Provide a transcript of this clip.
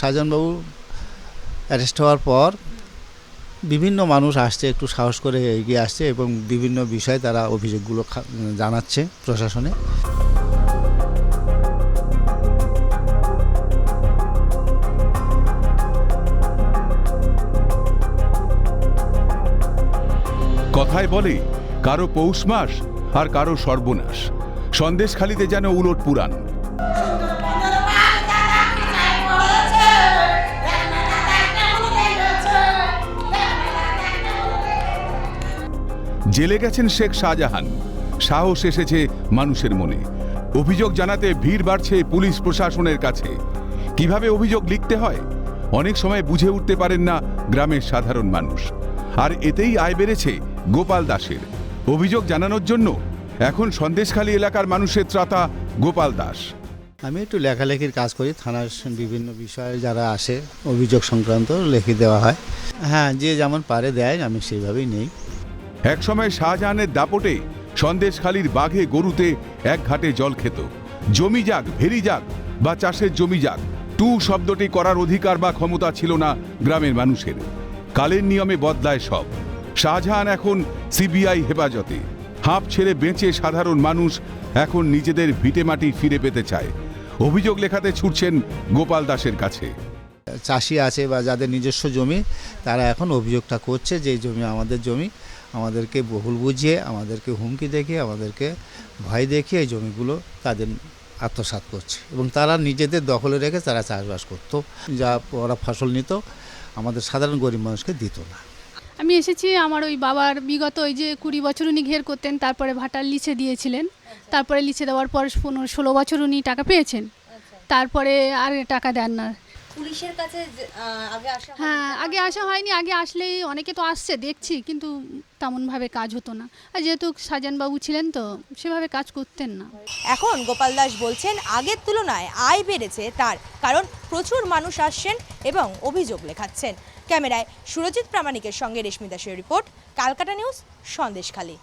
শাহজাহানবাবু arrest হওয়ার পর বিভিন্ন মানুষ আসছে, একটু সাহস করে এগিয়ে আসছে এবং বিভিন্ন বিষয়ে তারা অভিযোগগুলো জানাচ্ছে প্রশাসনে। কথায় বলে, কারও পৌষ মাস আর কারও সর্বনাশ। সন্দেশখালিতে যেন উলট পুরাণ। জেলে গেছেন শেখ শাহজাহান। সাহস এসেছে মানুষের মনে। অভিযোগ জানাতে ভিড় বাড়ছে পুলিশ প্রশাসনের কাছে। কীভাবে অভিযোগ লিখতে হয়? অনেক সময় বুঝে উঠতে পারেন না গ্রামের সাধারণ মানুষ। আর এতেই আয় বেড়েছে গোপাল দাসের। অভিযোগ জানানোর জন্য এখন সন্দেশখালী এলাকার মানুষের ত্রাতা গোপাল দাস। আমি একটু লেখালেখির কাজ করি। থানার বিভিন্ন বিষয়ে যারা আসে, অভিযোগ সংক্রান্ত লিখে দেওয়া হয়। হ্যাঁ যে যেমন পারে দেয়, আমি সেইভাবেই নেই। একসময় শাহজাহানের দাপটে সন্দেশখালীর বাঘে গরুতে এক ঘাটে জল খেত। জমি যাক, ভেরি যাক, বা চাষের জমি যাক, টু শব্দটি করার অধিকার বা ক্ষমতা ছিল না গ্রামের মানুষের। কালের নিয়মে বদলায় সব। শাহজাহান এখন সিবিআই হেফাজতে। হাঁপ ছেড়ে বেঁচে সাধারণ মানুষ এখন নিজেদের ভিটেমাটি ফিরে পেতে চায়। অভিযোগ লেখাতে ছুটছেন গোপাল দাসের কাছে। চাষি আছে বা যাদের নিজস্ব জমি তারা এখন অভিযোগটা করছে যে জমি আমাদের জমি। আমাদেরকে বহুল বুঝিয়ে আমাদেরকে হুমকি দেখিয়ে আমাদেরকে ভয় দেখিয়ে এই জমিগুলো তাদের আত্মসাৎ করছে। এবং তারা নিজেদের দখলে রেখে তারা চাষবাস করতো। যা ওরা ফসল নিত আমাদের সাধারণ গরিব মানুষকে দিত না। আমি এসেছি আমার ওই বাবার বিগত ওই যে কুড়ি বছর উনি ঘের করতেন তারপরে ভাটার লিচে দিয়েছিলেন। তারপরে লিচে দেওয়ার পর পনেরো ষোলো বছর উনি টাকা পেয়েছেন। তারপরে আর টাকা দেন না। পুলিশের কাছে আগে আসা হ্যাঁ আগে আসা হয়নি আগে আসলেই অনেকে তো আসছে দেখছি কিন্তু তেমনভাবে কাজ হতো না। আর যেহেতু সাজানবাবু ছিলেন তো সেভাবে কাজ করতেন না। এখন গোপাল দাস বলছেন আগের তুলনায় আয় বেড়েছে তার কারণ প্রচুর মানুষ আসছেন এবং অভিযোগ লেখাচ্ছেন। ক্যামেরায় সুরজিৎ প্রামাণিকের সঙ্গে রেশমি দাসের রিপোর্ট কালকাটা নিউজ সন্দেশখালী।